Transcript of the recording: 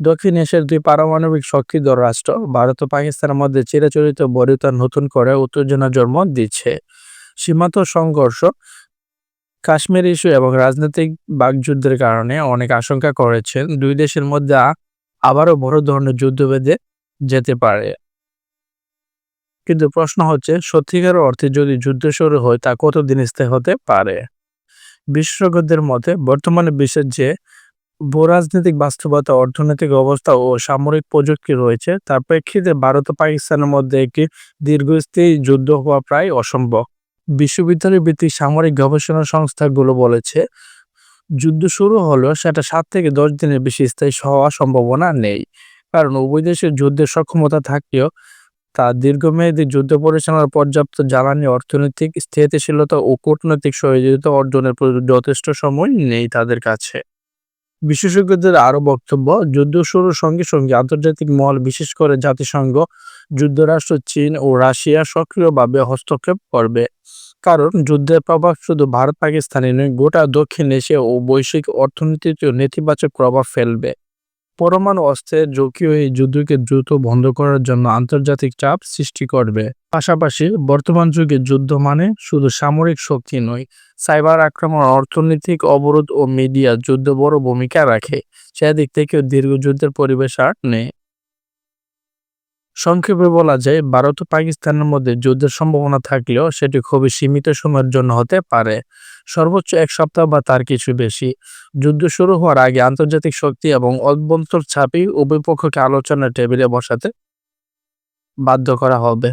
দক্ষিণ এশিয়ার দুই পারমাণবিক শক্তিধর রাষ্ট্র, ভারত ও পাকিস্তানের মধ্যে চিরাচরিত বরিতা নতুন করে উত্তেজনা জন্ম দিচ্ছে। সীমান্ত সংঘর্ষ, কাশ্মীর ইস্যু এবং রাজনৈতিক বাকযুদ্ধের কারণে অনেক আশঙ্কা করেছেন। দুই দেশের মধ্যে আবারও বড় ধরনের যুদ্ধ বেঁধে যেতে পারে। কিন্তু প্রশ্ন হচ্ছে, সত্যিকার অর্থে যদি যুদ্ধ শুরু হয় তা কতদিন স্থায়ী হতে পারে? বিশেষজ্ঞদের মতে, বর্তমানে বিশ্বের যে ভূরাজনৈতিক বাস্তবতা, অর্থনৈতিক অবস্থা ও সামরিক প্রযুক্তি রয়েছে। তার প্রেক্ষিতে ভারত ও পাকিস্তানের মধ্যে একটি দীর্ঘস্থায়ী যুদ্ধ হওয়া প্রায় অসম্ভব। বিশ্ববিদ্যালয় ভিত্তিক সামরিক গবেষণা সংস্থাগুলো বলেছে, যুদ্ধ শুরু হলেও সেটা সাত থেকে দশ দিনের বেশি স্থায়ী হওয়ার সম্ভাবনা নেই। কারণ উভয় দেশের যুদ্ধের সক্ষমতা থাকলেও তা দীর্ঘমেয়াদী যুদ্ধ পরিচালনার পর্যাপ্ত জ্বালানি, অর্থনৈতিক স্থিতিশীলতা ও কূটনৈতিক সহযোগিতা অর্জনের যথেষ্ট সময় নেই তাদের কাছে। বিশেষজ্ঞদের আরও বক্তব্য, যুদ্ধ শুরুর সঙ্গে সঙ্গে আন্তর্জাতিক মহল, বিশেষ করে জাতিসংঘ, যুক্তরাষ্ট্র, চীন ও রাশিয়া সক্রিয়ভাবে হস্তক্ষেপ করবে। কারণ যুদ্ধের প্রভাব শুধু ভারত, পাকিস্তানে নয়, গোটা দক্ষিণ এশিয়া ও বৈশ্বিক অর্থনীতিতেও নেতিবাচক প্রভাব ফেলবে। পরমাণু অস্ত্রের ঝুঁকিও এই যুদ্ধকে দ্রুত বন্ধ করার জন্য আন্তর্জাতিক চাপ সৃষ্টি করবে। পাশাপাশি বর্তমান যুগে যুদ্ধ মানে শুধু সামরিক শক্তি নয়, সাইবার আক্রমণ, অর্থনৈতিক অবরোধ ও মিডিয়া যুদ্ধ বড় ভূমিকা রাখে, সেদিক থেকেও দীর্ঘ যুদ্ধের পরিবেশ আর নেই। সংক্ষেপে বলা যায়, ভারত ও পাকিস্তানের মধ্যে যুদ্ধের সম্ভাবনা থাকলেও সেটি খুবই সীমিত সময়ের জন্য হতে পারে। সর্বোচ্চ এক সপ্তাহ বা তার কিছু বেশি। যুদ্ধ শুরু হওয়ার আগে আন্তর্জাতিক শক্তি এবং অভ্যন্তর ছাপি উভয় পক্ষকে আলোচনার টেবিলে বসাতে বাধ্য করা হবে।